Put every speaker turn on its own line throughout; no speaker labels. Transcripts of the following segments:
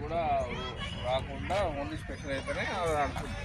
కూడా రాకుండా only special అయితేనే అది ఆడుతుంది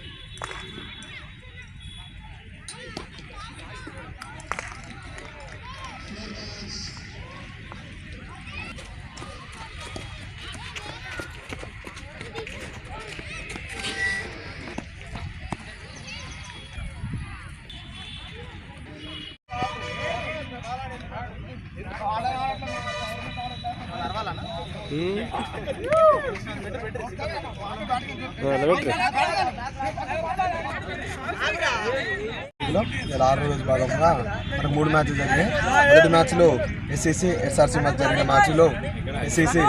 ఇలా రోజు భాగంగా మనకు మూడు మ్యాచ్లు జరిగాయి మొదటి మ్యాచ్లో ఎస్సీసీ ఎస్ఆర్సీ మధ్య జరిగిన మ్యాచ్లో ఎస్సీసీ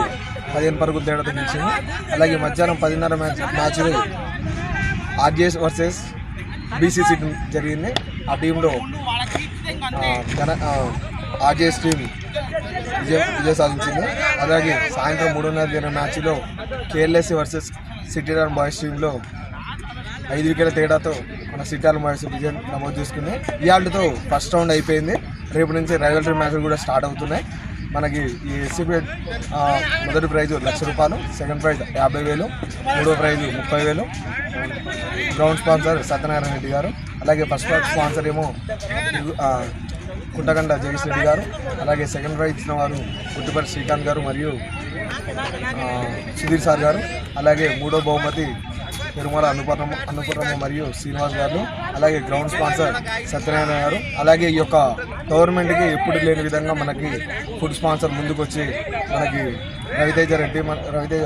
పదిహేను పరుగు తేడా తగ్గించింది అలాగే మధ్యాహ్నం పదిన్నర మ్యాచ్ మ్యాచ్లో ఆర్జేఎస్ వర్సెస్ బీసీసీ జరిగింది. ఆ టీంలో ఆర్జేఎస్ టీం విజయం విజయం సాధించింది. అలాగే సాయంత్రం మూడున్నర జరిగిన మ్యాచ్లో KLSC versus city run boys టీంలో ఐదు వికెట్ల తేడాతో మన సిటాల్ బాయ్స్ విజయం నమోదు చేసుకుంది. ఈ ఆటతో ఫస్ట్ రౌండ్ అయిపోయింది. రేపు నుంచి రైవల్రీ మ్యాచ్లు కూడా స్టార్ట్ అవుతున్నాయి. మనకి ఈ ఎస్సీపీ మొదటి ప్రైజు లక్ష రూపాయలు సెకండ్ ప్రైజ్ యాభై వేలు మూడో ప్రైజు ముప్పై వేలు. గ్రౌండ్ స్పాన్సర్ సత్యనారాయణ రెడ్డి గారు. అలాగే ఫస్ట్ స్పాన్సర్ ఏమో కుంటగండ జగదీష్ రెడ్డి గారు అలాగే సెకండ్ ప్రైజ్ ఇచ్చిన వారు గుట్టుపల్లి శ్రీకాంత్ గారు మరియు సుధీర్ సార్ గారు అలాగే మూడో బహుమతి తిరుమల అనుపర్ణమ్మ అన్నపూర్ణమ్మ మరియు శ్రీనివాస్ గారు అలాగే గ్రౌండ్ స్పాన్సర్ సత్యనారాయణ గారు అలాగే ఈ యొక్క గవర్నమెంట్కి ఎప్పుడు లేని విధంగా మనకి ఫుడ్ స్పాన్సర్ ముందుకు వచ్చి మనకి రవితేజ రెడ్డి మన రవితేజ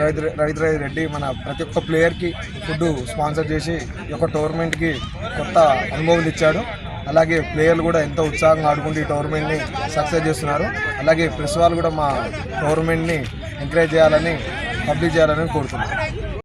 రవిత రవితేజ రెడ్డి. మన ప్రతి ఒక్క ప్లేయర్కి ఫుడ్ స్పాన్సర్ చేసి ఈ యొక్క టోర్నమెంట్కి కొత్త అనుభవం ఇచ్చాడు అలాగే ప్లేయర్లు కూడా ఎంతో ఉత్సాహంగా ఆడుకుంటూ ఈ టోర్నమెంట్ని సక్సెస్ చేస్తున్నారు. అలాగే ప్రెస్ వాళ్ళు కూడా మా టోర్నమెంట్ని ఎంకరేజ్ చేయాలని పబ్లిక్ చేయాలని కోరుతున్నాను